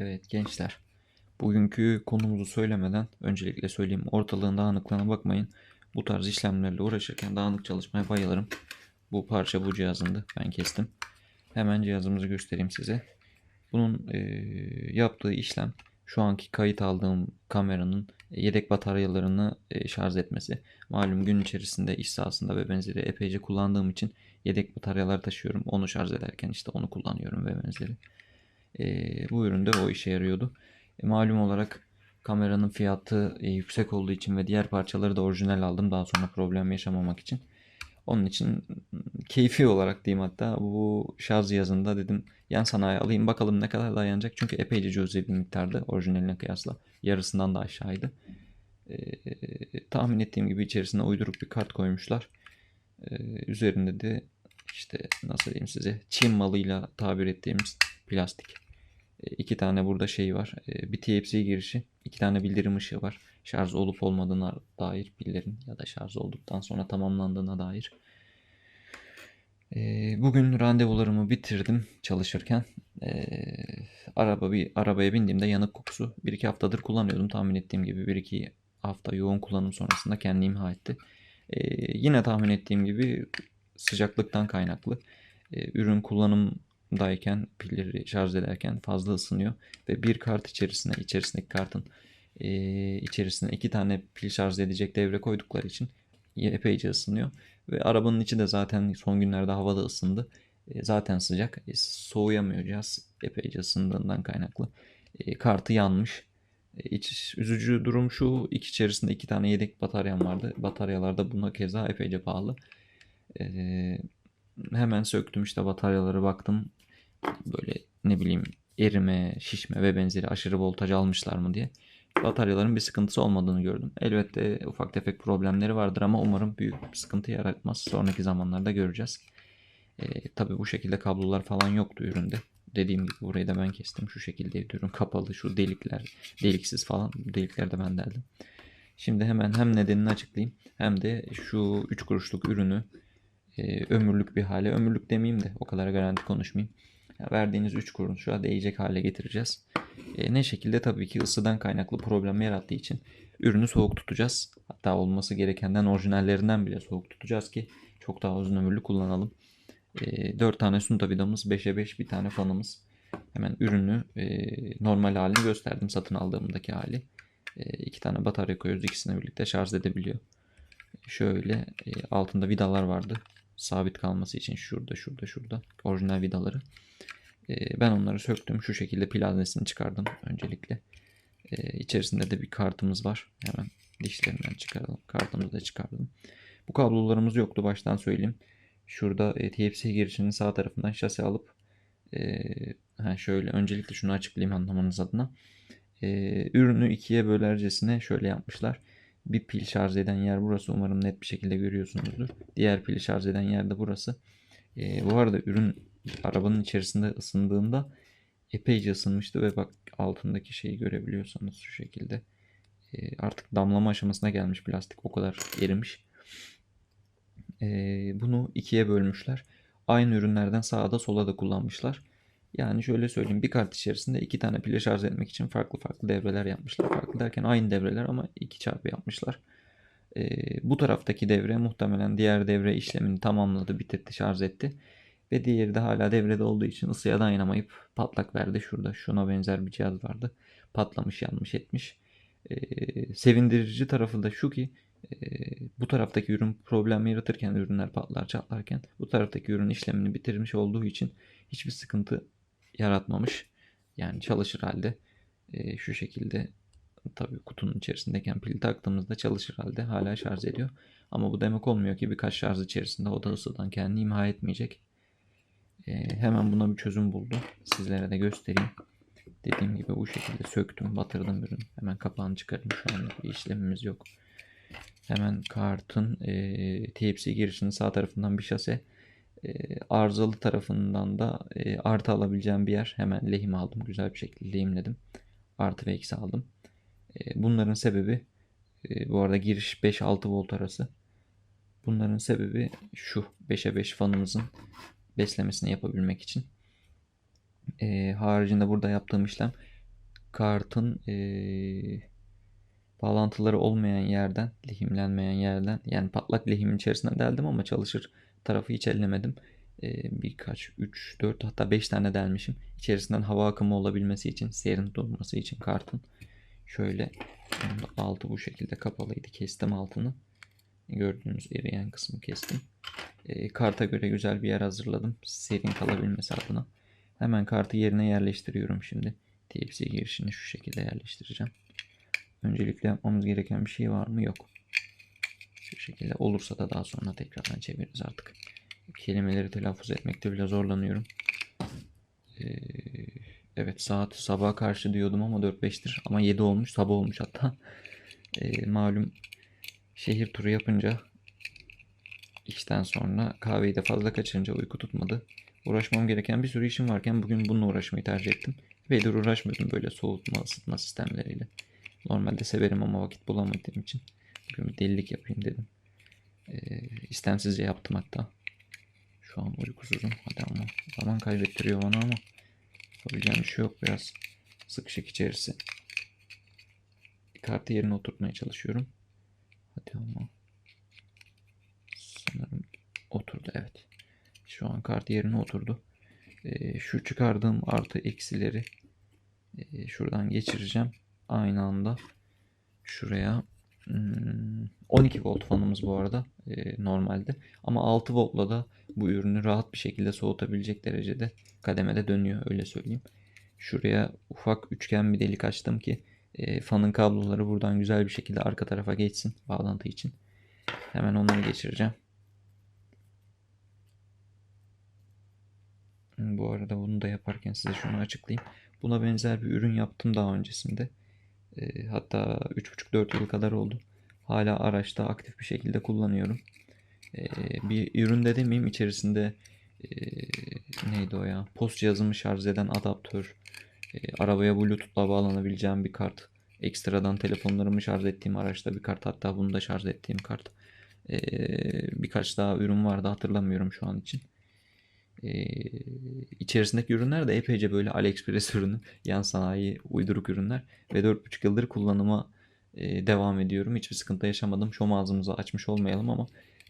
Evet gençler. Bugünkü konumuzu söylemeden öncelikle söyleyeyim. Ortalığın dağınıklığına bakmayın. Bu tarz işlemlerle uğraşırken dağınık çalışmaya bayılırım. Bu parça bu cihazındı. Ben kestim. Hemen cihazımızı göstereyim size. Bunun eee, yaptığı işlem şu anki kayıt aldığım kameranın yedek bataryalarını eee, şarj etmesi. Malum gün içerisinde iş sahasında ve benzeri epeyce kullandığım için yedek bataryalar taşıyorum. Onu şarj ederken işte onu kullanıyorum ve benzeri. Eee, bu üründe o işe yarıyordu. E, malum olarak kameranın fiyatı e, yüksek olduğu için ve diğer parçaları da orijinal aldım daha sonra problem yaşamamak için. Onun için keyfi olarak diyeyim hatta bu şarj cihazında dedim yan sanayi alayım bakalım ne kadar dayanacak. Çünkü epeyce cüzi bir miktardı orijinaline kıyasla. Yarısından da aşağıydı. Ee, tahmin ettiğim gibi içerisine uyduruk bir kart koymuşlar. Ee, üzerinde de işte nasıl diyeyim size Çin malıyla tabir ettiğimiz plastik. E, iki tane burada şey var. E, Bir Type-C girişi. iki tane bildirim ışığı var. Şarj olup olmadığına dair bildirim ya da şarj olduktan sonra tamamlandığına dair. E, Bugün randevularımı bitirdim çalışırken. Araba bir arabaya bindiğimde yanık kokusu bir iki haftadır kullanıyordum. Tahmin ettiğim gibi bir iki hafta yoğun kullanım sonrasında kendi imha etti. Yine tahmin ettiğim gibi sıcaklıktan kaynaklı. Ürün kullanımdayken pilleri şarj ederken fazla ısınıyor ve bir kart içerisine içerisindeki kartın e, içerisine iki tane pil şarj edecek devre koydukları için epeyce ısınıyor ve arabanın içi de zaten son günlerde havada ısındı. E, zaten sıcak. E, soğuyamıyor cihaz epeyce ısındığından kaynaklı. E, kartı yanmış. E, iç, üzücü durum şu. İki içerisinde iki tane yedek bataryam vardı. Bataryalar da buna keza epeyce pahalı. E, hemen söktüm işte bataryaları baktım. Böyle ne bileyim erime, şişme ve benzeri aşırı voltaj almışlar mı diye. Bataryaların bir sıkıntısı olmadığını gördüm. Elbette ufak tefek problemleri vardır ama umarım büyük bir sıkıntı yaratmaz. Sonraki zamanlarda göreceğiz. E, tabii bu şekilde kablolar falan yoktu üründe. Dediğim gibi burayı da ben kestim. Şu şekilde ürün kapalı. Şu delikler deliksiz falan. Bu delikleri de ben deldim. Şimdi hemen hem nedenini açıklayayım hem de şu 3 kuruşluk ürünü e, ömürlük bir hale, ömürlük demeyeyim de o kadar garanti konuşmayayım. Verdiğiniz 3 kuruşa değecek hale getireceğiz. E, ne şekilde tabii ki ısıdan kaynaklı problem yarattığı için ürünü soğuk tutacağız. Hatta olması gerekenden orijinallerinden bile soğuk tutacağız ki çok daha uzun ömürlü kullanalım. E, 4 tane sunta vidamız, 5'e 5 bir tane fanımız. Hemen ürünü e, normal halini gösterdim satın aldığımdaki hali. E, iki tane batarya koyuyoruz. ikisini birlikte şarj edebiliyor. Şöyle e, altında vidalar vardı. Sabit kalması için şurada şurada şurada. Orijinal vidaları. E, ben onları söktüm. Şu şekilde pil haznesini çıkardım öncelikle. E, içerisinde de bir kartımız var. Hemen dişlerinden çıkaralım. Kartımızı da çıkardım. Bu kablolarımız yoktu baştan söyleyeyim. Şurada e, Type-C girişinin sağ tarafından şase alıp e, şöyle öncelikle şunu açıklayayım anlamanız adına. E, ürünü ikiye bölercesine şöyle yapmışlar. Bir pil şarj eden yer burası. Umarım net bir şekilde görüyorsunuzdur. Diğer pili şarj eden yer de burası. E, bu arada ürün arabanın içerisinde ısındığında epeyce ısınmıştı ve bak altındaki şeyi görebiliyorsanız şu şekilde e, artık damlama aşamasına gelmiş plastik o kadar erimiş. E, bunu ikiye bölmüşler. Aynı ürünlerden sağda sola da kullanmışlar. Yani şöyle söyleyeyim bir kart içerisinde iki tane pili şarj etmek için farklı farklı devreler yapmışlar. Farklı derken aynı devreler ama iki çarpı yapmışlar. E, bu taraftaki devre muhtemelen diğer devre işlemini tamamladı, bitirdi, şarj etti. Ve diğeri de hala devrede olduğu için ısıya dayanamayıp patlak verdi. Şurada şuna benzer bir cihaz vardı. Patlamış, yanmış, etmiş. Ee, sevindirici tarafı da şu ki e, bu taraftaki ürün problem yaratırken ürünler patlar çatlarken bu taraftaki ürün işlemini bitirmiş olduğu için hiçbir sıkıntı yaratmamış. Yani çalışır halde e, şu şekilde tabii kutunun içerisindeyken pili taktığımızda çalışır halde hala şarj ediyor. Ama bu demek olmuyor ki birkaç şarj içerisinde o da ısıdan kendini imha etmeyecek. Ee, hemen buna bir çözüm buldum. Sizlere de göstereyim. Dediğim gibi bu şekilde söktüm, batırdım ürün. Hemen kapağını çıkarayım. Şu an bir işlemimiz yok. Hemen kartın e, Type-C girişinin sağ tarafından bir şase. E, arızalı tarafından da e, artı alabileceğim bir yer. Hemen lehim aldım. Güzel bir şekilde lehimledim. Artı ve eksi aldım. E, bunların sebebi e, bu arada giriş 5-6 volt arası. Bunların sebebi şu 5'e 5 fanımızın beslemesini yapabilmek için. Ee, haricinde burada yaptığım işlem kartın eee, bağlantıları olmayan yerden, lehimlenmeyen yerden yani patlak lehimin içerisinden deldim ama çalışır tarafı hiç ellemedim. Eee, birkaç, 3, 4 hatta 5 tane delmişim. İçerisinden hava akımı olabilmesi için, serin durması için kartın. Şöyle altı bu şekilde kapalıydı. Kestim altını. Gördüğünüz eriyen kısmı kestim. Eee, karta göre güzel bir yer hazırladım. Serin kalabilmesi adına. Hemen kartı yerine yerleştiriyorum şimdi. Type-C girişini şu şekilde yerleştireceğim. Öncelikle yapmamız gereken bir şey var mı? Yok. Şu şekilde olursa da daha sonra tekrardan çeviririz artık. Kelimeleri telaffuz etmekte bile zorlanıyorum. Ee, evet saat sabaha karşı diyordum ama 4-5'tir. Ama 7 olmuş sabah olmuş hatta. Ee, malum şehir turu yapınca işten sonra kahveyi de fazla kaçırınca uyku tutmadı. Uğraşmam gereken bir sürü işim varken bugün bununla uğraşmayı tercih ettim. Beyler uğraşmıyordum böyle soğutma, ısıtma sistemleriyle. Normalde severim ama vakit bulamadığım için bugün bir delilik yapayım dedim. Ee, istemsizce yaptım hatta. Şu an uykusuzum. Hadi ama zaman kaybettiriyor bana ama yapabileceğim bir şey yok. Biraz sıkışık içerisi. Kartı yerine oturtmaya çalışıyorum. Hadi ama. Sanırım oturdu evet. Şu an kart yerine oturdu. Ee, şu çıkardığım artı eksileri e, şuradan geçireceğim. Aynı anda şuraya 12 volt fanımız bu arada e, normalde. Ama 6 voltla da bu ürünü rahat bir şekilde soğutabilecek derecede kademede dönüyor öyle söyleyeyim. Şuraya ufak üçgen bir delik açtım ki e, fanın kabloları buradan güzel bir şekilde arka tarafa geçsin bağlantı için. Hemen onları geçireceğim. Bu arada bunu da yaparken size şunu açıklayayım. Buna benzer bir ürün yaptım daha öncesinde. E, hatta 3,5-4 yıl kadar oldu. Hala araçta aktif bir şekilde kullanıyorum. E, bir ürün de demeyeyim içerisinde e, neydi o ya? Post cihazımı şarj eden adaptör, e, arabaya Bluetooth'la bağlanabileceğim bir kart. Ekstradan telefonlarımı şarj ettiğim araçta bir kart. Hatta bunu da şarj ettiğim kart. Birkaç daha ürün vardı hatırlamıyorum şu an için. Ee, içerisindeki ürünler de epeyce böyle AliExpress ürünü, yan sanayi uyduruk ürünler ve 4,5 yıldır kullanıma e, devam ediyorum. Hiçbir sıkıntı yaşamadım. Şom ağzımızı açmış olmayalım ama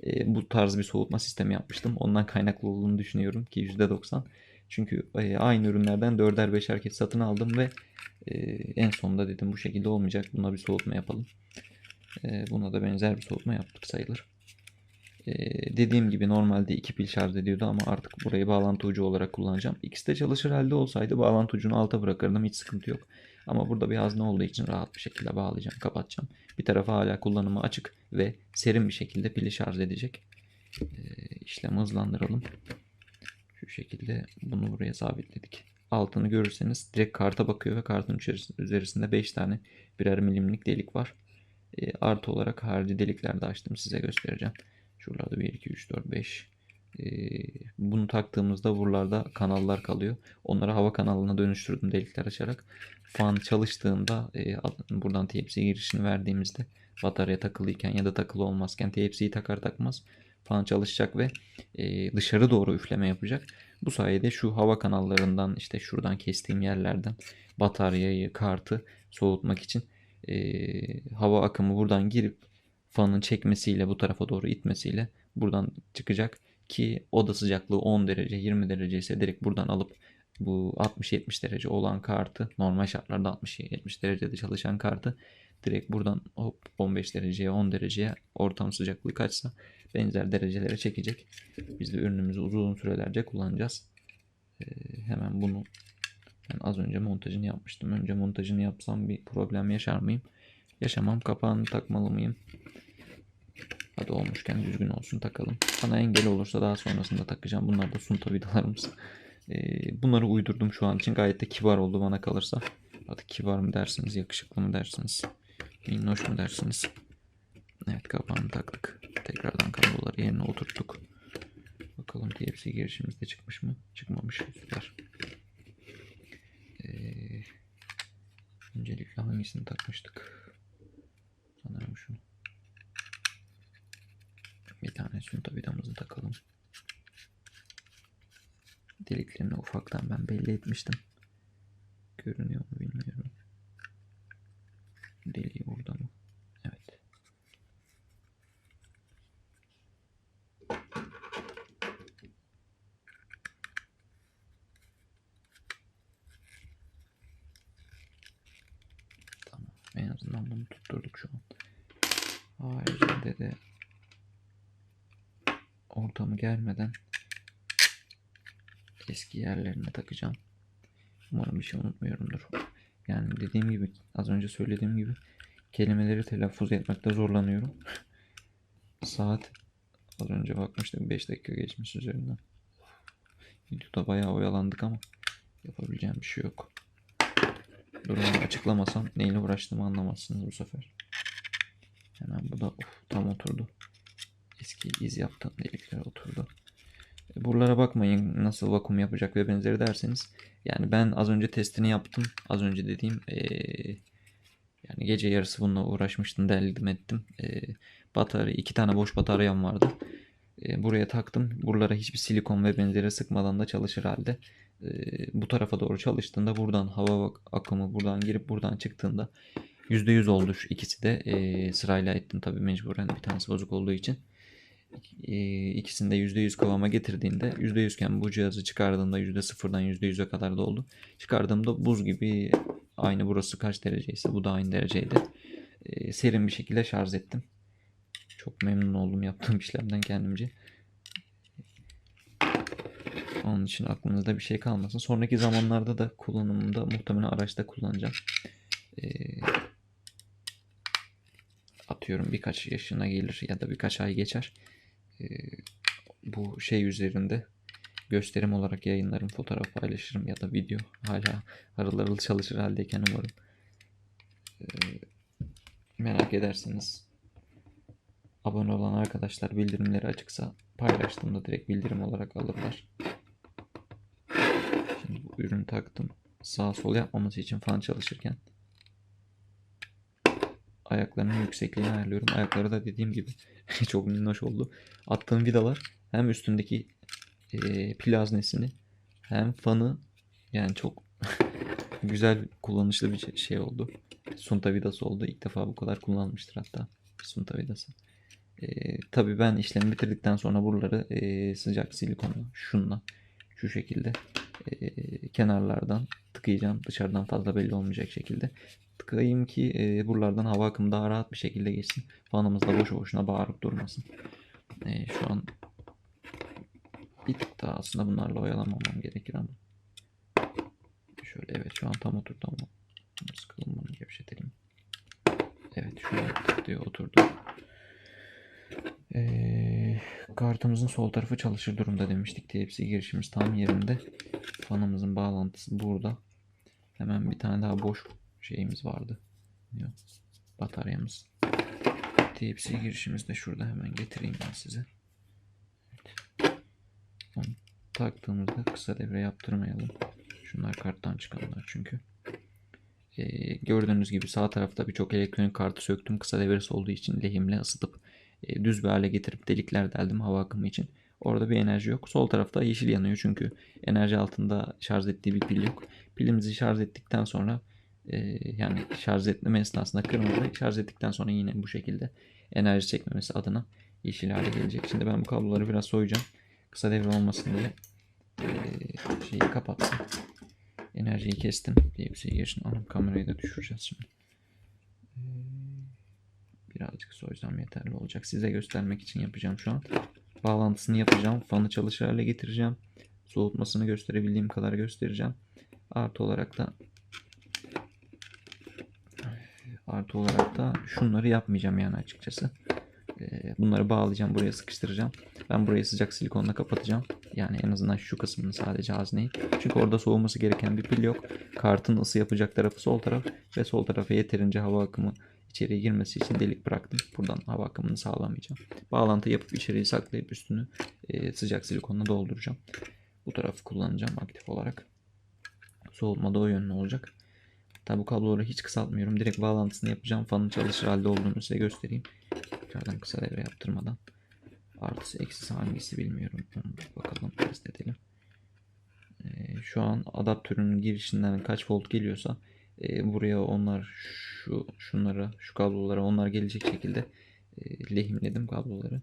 e, bu tarz bir soğutma sistemi yapmıştım. Ondan kaynaklı olduğunu düşünüyorum ki %90. Çünkü e, aynı ürünlerden 4'er 5'er kez satın aldım ve e, en sonunda dedim bu şekilde olmayacak. Buna bir soğutma yapalım. E, buna da benzer bir soğutma yaptık sayılır. Ee, dediğim gibi normalde iki pil şarj ediyordu ama artık burayı bağlantı ucu olarak kullanacağım. İkisi de çalışır halde olsaydı bağlantı ucunu alta bırakırdım hiç sıkıntı yok. Ama burada bir hazne olduğu için rahat bir şekilde bağlayacağım, kapatacağım. Bir tarafı hala kullanıma açık ve serin bir şekilde pili şarj edecek. Ee, işlemi hızlandıralım. Şu şekilde bunu buraya sabitledik. Altını görürseniz direkt karta bakıyor ve kartın içerisinde 5 tane birer milimlik delik var. Ee, artı olarak harici delikler de açtım size göstereceğim. Şuralarda 1, 2, 3, 4, 5. Ee, bunu taktığımızda buralarda kanallar kalıyor. Onları hava kanalına dönüştürdüm delikler açarak. Fan çalıştığında e, buradan Type-C girişini verdiğimizde batarya takılıyken ya da takılı olmazken Type-C'yi takar takmaz fan çalışacak ve e, dışarı doğru üfleme yapacak. Bu sayede şu hava kanallarından işte şuradan kestiğim yerlerden bataryayı, kartı soğutmak için e, hava akımı buradan girip fanın çekmesiyle bu tarafa doğru itmesiyle buradan çıkacak ki oda sıcaklığı 10 derece 20 derece ise direkt buradan alıp bu 60-70 derece olan kartı normal şartlarda 60-70 derecede çalışan kartı direkt buradan hop 15 dereceye 10 dereceye ortam sıcaklığı kaçsa benzer derecelere çekecek. Biz de ürünümüzü uzun sürelerce kullanacağız. Ee, hemen bunu ben az önce montajını yapmıştım. Önce montajını yapsam bir problem yaşar mıyım? Yaşamam. Kapağını takmalı mıyım? Hadi olmuşken düzgün olsun takalım. Bana engel olursa daha sonrasında takacağım. Bunlar da sunta vidalarımız. Ee, bunları uydurdum şu an için. Gayet de kibar oldu bana kalırsa. Hadi kibar mı dersiniz, yakışıklı mı dersiniz, minnoş mu dersiniz? Evet kapağını taktık. Tekrardan kabloları yerine oturttuk. Bakalım TFC girişimiz de çıkmış mı? Çıkmamış. Süper. Ee, öncelikle hangisini takmıştık? Sanırım şunu. Tane sunta vidamızı takalım. Deliklerini ufaktan ben belli etmiştim. Görünüyor mu bilmiyorum. deliği burada mı? Evet. Tamam. En azından bunu tutturduk şu an. Haricinde de ortamı gelmeden eski yerlerine takacağım. Umarım bir şey unutmuyorumdur. Yani dediğim gibi az önce söylediğim gibi kelimeleri telaffuz etmekte zorlanıyorum. Saat az önce bakmıştım 5 dakika geçmiş üzerinden. Videoda bayağı oyalandık ama yapabileceğim bir şey yok. Durumu açıklamasam neyle uğraştığımı anlamazsınız bu sefer. Hemen bu da of, tam oturdu. Eski iz yaptığım delikler oturdu. E, Buralara bakmayın nasıl vakum yapacak ve benzeri derseniz. Yani ben az önce testini yaptım. Az önce dediğim eee, yani gece yarısı bununla uğraşmıştım. Deldim ettim. Eee batarya iki tane boş bataryam vardı. Eee, buraya taktım. Buralara hiçbir silikon ve benzeri sıkmadan da çalışır halde. Eee, bu tarafa doğru çalıştığında buradan hava ak- akımı buradan girip buradan çıktığında %100 oldu şu ikisi de. Eee, sırayla ettim tabii mecburen bir tanesi bozuk olduğu için. Eee, ikisini de %100 kıvama getirdiğinde %100 iken bu cihazı çıkardığımda %0'dan %100'e kadar doldu. Çıkardığımda buz gibi aynı burası kaç dereceyse bu da aynı dereceydi. Eee, serin bir şekilde şarj ettim. Çok memnun oldum yaptığım işlemden kendimce. Onun için aklınızda bir şey kalmasın. Sonraki zamanlarda da kullanımında muhtemelen araçta kullanacağım. Eee, atıyorum birkaç yaşına gelir ya da birkaç ay geçer. Eee, bu şey üzerinde gösterim olarak yayınlarım, fotoğraf paylaşırım ya da video hala harıl harıl çalışır haldeyken umarım. Eee, merak ederseniz abone olan arkadaşlar bildirimleri açıksa paylaştığımda direkt bildirim olarak alırlar. Şimdi bu ürünü taktım. Sağ sol yapmaması için fan çalışırken ayaklarının yüksekliğini ayarlıyorum. Ayakları da dediğim gibi çok minnoş oldu. Attığım vidalar hem üstündeki eee pil haznesini hem fanı yani çok güzel kullanışlı bir şey- şey oldu. Sunta vidası oldu. İlk defa bu kadar kullanmıştır hatta sunta vidası. Eee tabii ben işlemi bitirdikten sonra buraları eee, sıcak silikonla şunla şu şekilde eee, kenarlardan tıkayacağım. Dışarıdan fazla belli olmayacak şekilde tıkayayım ki eee, buralardan hava akımı daha rahat bir şekilde geçsin. Fanımız da boşu boşuna bağırıp durmasın. Eee, şu an bir tık daha aslında bunlarla oyalanmamam gerekir ama. Şöyle evet şu an tam oturdu ama sıkalım bunu gevşetelim. Evet tık diyor oturdu. Ee, kartımızın sol tarafı çalışır durumda demiştik. Tepsi girişimiz tam yerinde. Fanımızın bağlantısı burada. Hemen bir tane daha boş şeyimiz vardı. Yok, Bataryamız. Tepsi girişimiz de şurada. Hemen getireyim ben size. Evet. Onu taktığımızda kısa devre yaptırmayalım. Şunlar karttan çıkanlar çünkü. Ee, gördüğünüz gibi sağ tarafta birçok elektronik kartı söktüm. Kısa devresi olduğu için lehimle ısıtıp e, düz bir hale getirip delikler deldim hava akımı için. Orada bir enerji yok. Sol tarafta yeşil yanıyor çünkü enerji altında şarj ettiği bir pil yok. Pilimizi şarj ettikten sonra yani şarj etme esnasında kırmızı şarj ettikten sonra yine bu şekilde enerji çekmemesi adına yeşil hale gelecek. Şimdi ben bu kabloları biraz soyacağım. Kısa devre olmasın diye e, şeyi kapattım. Enerjiyi kestim. Hepsi girişin. Anam kamerayı da düşüreceğiz şimdi. Ee, Birazcık soysam yeterli olacak. Size göstermek için yapacağım şu an. Bağlantısını yapacağım. Fanı çalışır hale getireceğim. Soğutmasını gösterebildiğim kadar göstereceğim. Artı olarak da artı olarak da şunları yapmayacağım yani açıkçası. Ee, Bunları bağlayacağım. Buraya sıkıştıracağım. Ben burayı sıcak silikonla kapatacağım. Yani en azından şu kısmını sadece hazneyi. Çünkü orada soğuması gereken bir pil yok. Kartın ısı yapacak tarafı sol taraf ve sol tarafa yeterince hava akımı içeriye girmesi için delik bıraktım. Buradan hava akımını sağlamayacağım. Bağlantı yapıp içeriği saklayıp üstünü e, sıcak silikonla dolduracağım. Bu tarafı kullanacağım aktif olarak. Soğutma da o yönlü olacak. Hatta bu kabloları hiç kısaltmıyorum. Direkt bağlantısını yapacağım. Fanın çalışır halde olduğunu size göstereyim. Tekrardan kısa devre yaptırmadan. Artısı eksisi hangisi bilmiyorum. Bakalım test edelim. Ee, şu an adaptörün girişinden kaç volt geliyorsa e, buraya onlar şu şunlara şu kablolara onlar gelecek şekilde e, lehimledim kabloları.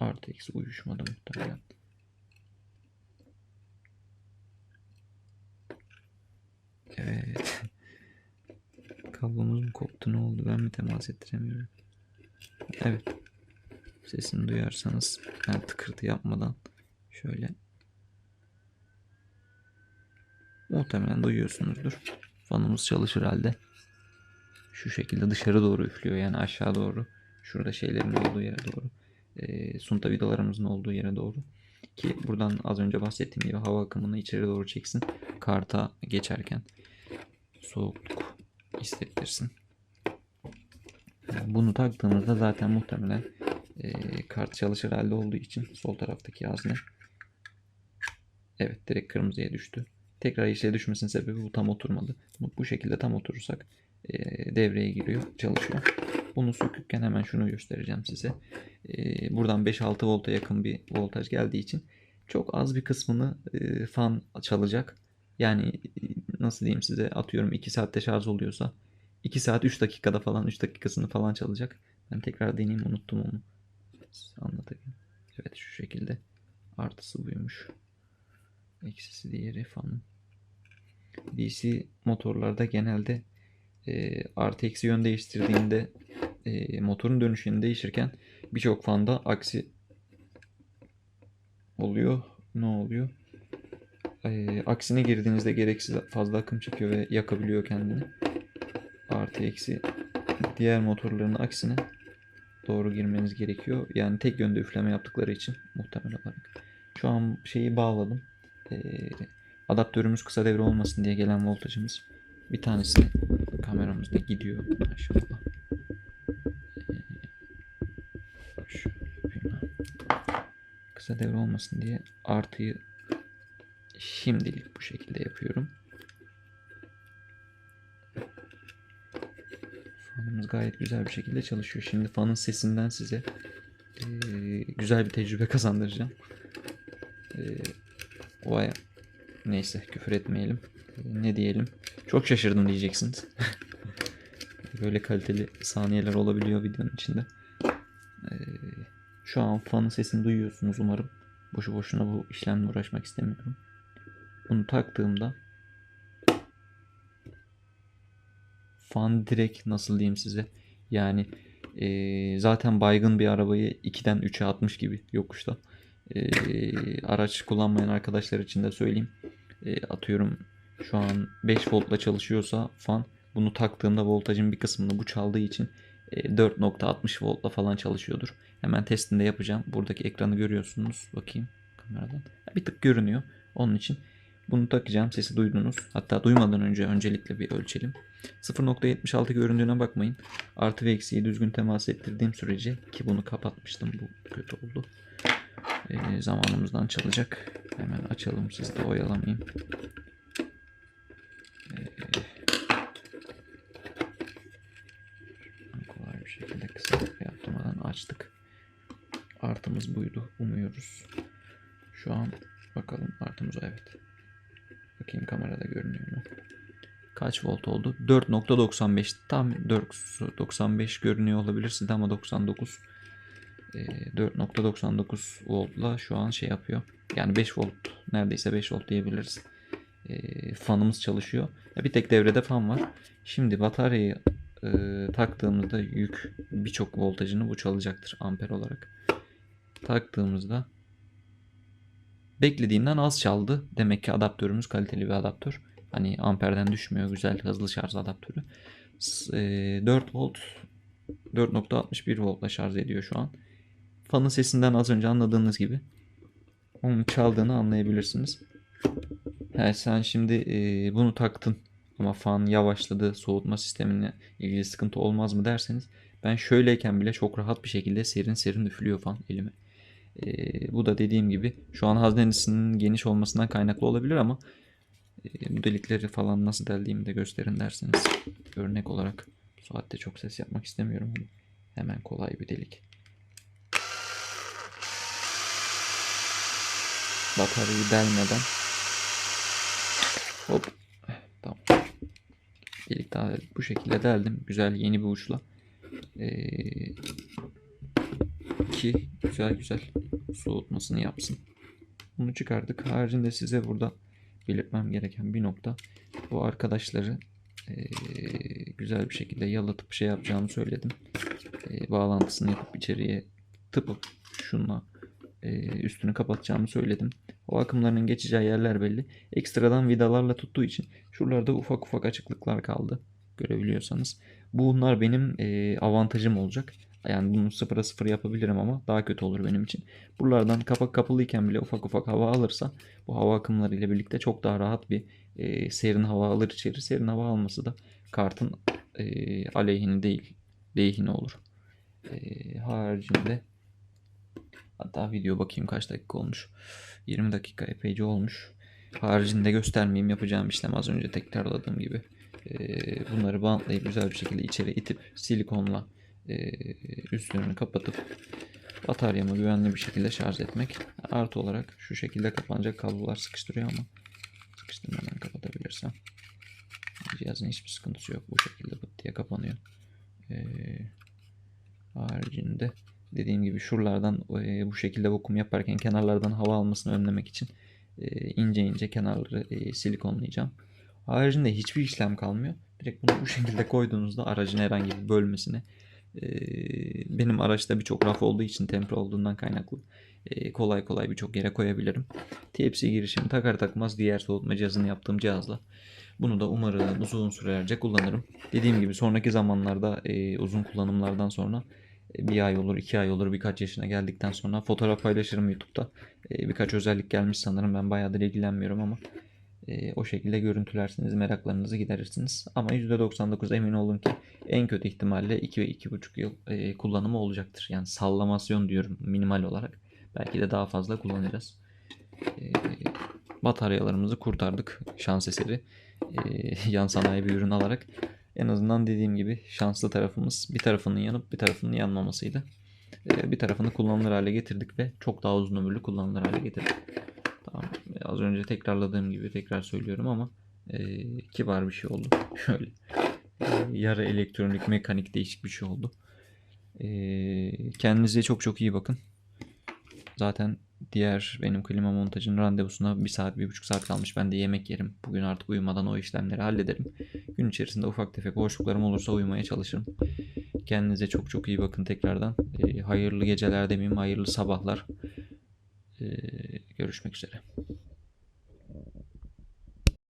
Artı eksi uyuşmadı muhtemelen. Evet. Kablomuz mu koptu ne oldu ben mi temas ettiremiyorum. Evet. Sesini duyarsanız ben tıkırtı yapmadan şöyle muhtemelen duyuyorsunuzdur. Fanımız çalışır halde. Şu şekilde dışarı doğru üflüyor yani aşağı doğru. Şurada şeylerin olduğu yere doğru. E, sunta vidalarımızın olduğu yere doğru. Ki buradan az önce bahsettiğim gibi hava akımını içeri doğru çeksin. Karta geçerken soğukluk hissettirsin. Bunu taktığımızda zaten muhtemelen e, kart çalışır halde olduğu için sol taraftaki hazne evet direkt kırmızıya düştü. Tekrar yeşile düşmesinin sebebi bu tam oturmadı. Bu, şekilde tam oturursak e, devreye giriyor, çalışıyor. Bunu sökükken hemen şunu göstereceğim size. E, buradan 5-6 volta yakın bir voltaj geldiği için çok az bir kısmını e, fan çalacak. Yani e, nasıl diyeyim size atıyorum 2 saatte şarj oluyorsa 2 saat 3 dakikada falan 3 dakikasını falan çalacak. Ben tekrar deneyeyim unuttum onu. Size anlatayım. Evet şu şekilde. Artısı buymuş. Eksisi diğeri fanın. DC motorlarda genelde e, artı eksi yön değiştirdiğinde e, motorun dönüşünü değişirken birçok fanda aksi oluyor. Ne oluyor? E, aksine girdiğinizde gereksiz fazla akım çekiyor ve yakabiliyor kendini. Artı eksi diğer motorların aksine doğru girmeniz gerekiyor. Yani tek yönde üfleme yaptıkları için muhtemel olarak. Şu an şeyi bağladım. Ee, adaptörümüz kısa devre olmasın diye gelen voltajımız. Bir tanesi kameramızda gidiyor. Maşallah. Ee, şöyle yapayım ben. Kısa devre olmasın diye artıyı şimdilik bu şekilde yapıyorum. Fanımız gayet güzel bir şekilde çalışıyor. Şimdi fanın sesinden size eee, güzel bir tecrübe kazandıracağım. Eee vay neyse küfür etmeyelim. Eee, ne diyelim? Çok şaşırdım diyeceksiniz. Böyle kaliteli saniyeler olabiliyor videonun içinde. Şu an fanın sesini duyuyorsunuz umarım. Boşu boşuna bu işlemle uğraşmak istemiyorum. Bunu taktığımda fan direkt nasıl diyeyim size yani e, zaten baygın bir arabayı 2'den 3'e atmış gibi yokuşta. E, araç kullanmayan arkadaşlar için de söyleyeyim. E, atıyorum şu an 5 voltla çalışıyorsa fan bunu taktığımda voltajın bir kısmını bu çaldığı için 4.60 voltla falan çalışıyordur. Hemen testinde yapacağım. Buradaki ekranı görüyorsunuz. Bakayım kameradan. Bir tık görünüyor. Onun için bunu takacağım. Sesi duydunuz. Hatta duymadan önce öncelikle bir ölçelim. 0.76 göründüğüne bakmayın. Artı ve eksiği düzgün temas ettirdiğim sürece ki bunu kapatmıştım. Bu kötü oldu. Ee, zamanımızdan çalacak. Hemen açalım siz de oyalamayın. Ee, şekilde kısa yaptırmadan açtık. Artımız buydu. Umuyoruz. Şu an bakalım artımız evet. Bakayım kamerada görünüyor mu? Kaç volt oldu? 4.95 tam 4.95 görünüyor olabilir sizde ama 99 e, 4.99 voltla şu an şey yapıyor. Yani 5 volt neredeyse 5 volt diyebiliriz. E, fanımız çalışıyor. Bir tek devrede fan var. Şimdi bataryayı e, taktığımızda yük birçok voltajını bu çalacaktır amper olarak. Taktığımızda beklediğimden az çaldı. Demek ki adaptörümüz kaliteli bir adaptör. Hani amperden düşmüyor. Güzel hızlı şarj adaptörü. E, 4 volt 4.61 voltla şarj ediyor şu an. Fanın sesinden az önce anladığınız gibi onun çaldığını anlayabilirsiniz. He, sen şimdi e, bunu taktın ama fan yavaşladı soğutma sistemine ilgili sıkıntı olmaz mı derseniz ben şöyleyken bile çok rahat bir şekilde serin serin üflüyor fan elime. E, bu da dediğim gibi şu an haznesinin geniş olmasından kaynaklı olabilir ama e, bu delikleri falan nasıl deldiğimi de gösterin derseniz örnek olarak bu saatte çok ses yapmak istemiyorum. Hemen kolay bir delik. Bataryayı delmeden daha bu şekilde deldim. Güzel yeni bir uçla. Ee, ki güzel güzel soğutmasını yapsın. Bunu çıkardık. Haricinde size burada belirtmem gereken bir nokta. Bu arkadaşları eee, güzel bir şekilde yalıtıp şey yapacağımı söyledim. Eee, bağlantısını yapıp içeriye tıpıp şunla eee, üstünü kapatacağımı söyledim. O akımların geçeceği yerler belli. Ekstradan vidalarla tuttuğu için şuralarda ufak ufak açıklıklar kaldı. Görebiliyorsanız. Bunlar benim eee, avantajım olacak. Yani bunu sıfıra sıfır yapabilirim ama daha kötü olur benim için. Buralardan kapak kapalıyken bile ufak ufak hava alırsa bu hava akımları ile birlikte çok daha rahat bir e, serin hava alır içeri. Serin hava alması da kartın e, aleyhine değil, lehine olur. E, haricinde hatta video bakayım kaç dakika olmuş. 20 dakika epeyce olmuş. Haricinde göstermeyeyim yapacağım işlem az önce tekrarladığım gibi. E, bunları bantlayıp güzel bir şekilde içeri itip silikonla e, üstlerini kapatıp bataryamı güvenli bir şekilde şarj etmek. Artı olarak şu şekilde kapanacak kablolar sıkıştırıyor ama sıkıştırmadan kapatabilirsem cihazın hiçbir sıkıntısı yok. Bu şekilde pıt diye kapanıyor. Ee, haricinde dediğim gibi şuralardan e, bu şekilde vakum yaparken kenarlardan hava almasını önlemek için e, ince ince kenarları e, silikonlayacağım. Haricinde hiçbir işlem kalmıyor. Direkt bunu bu şekilde koyduğunuzda aracın herhangi bir bölmesine e, benim araçta birçok raf olduğu için tempra olduğundan kaynaklı e, kolay kolay birçok yere koyabilirim. Type-C girişimi takar takmaz diğer soğutma cihazını yaptığım cihazla. Bunu da umarım uzun sürelerce kullanırım. Dediğim gibi sonraki zamanlarda e, uzun kullanımlardan sonra bir ay olur, iki ay olur, birkaç yaşına geldikten sonra fotoğraf paylaşırım YouTube'da. E, birkaç özellik gelmiş sanırım. Ben bayağıdır ilgilenmiyorum ama e, o şekilde görüntülersiniz, meraklarınızı giderirsiniz. Ama %99 emin olun ki en kötü ihtimalle 2 ve 2,5 yıl e, kullanımı olacaktır. Yani sallamasyon diyorum minimal olarak. Belki de daha fazla kullanacağız. E, bataryalarımızı kurtardık şans eseri. E, yan sanayi bir ürün alarak. En azından dediğim gibi şanslı tarafımız bir tarafının yanıp bir tarafının yanmamasıydı. E, bir tarafını kullanılır hale getirdik ve çok daha uzun ömürlü kullanılır hale getirdik. Tamam. Az önce tekrarladığım gibi tekrar söylüyorum ama e, kibar bir şey oldu. Şöyle. E, yarı elektronik mekanik değişik bir şey oldu. E, kendinize çok çok iyi bakın. Zaten diğer benim klima montajının randevusuna bir saat, bir buçuk saat kalmış. Ben de yemek yerim. Bugün artık uyumadan o işlemleri hallederim. Gün içerisinde ufak tefek boşluklarım olursa uyumaya çalışırım. Kendinize çok çok iyi bakın tekrardan. E, hayırlı geceler demeyeyim, hayırlı sabahlar. E, görüşmek üzere.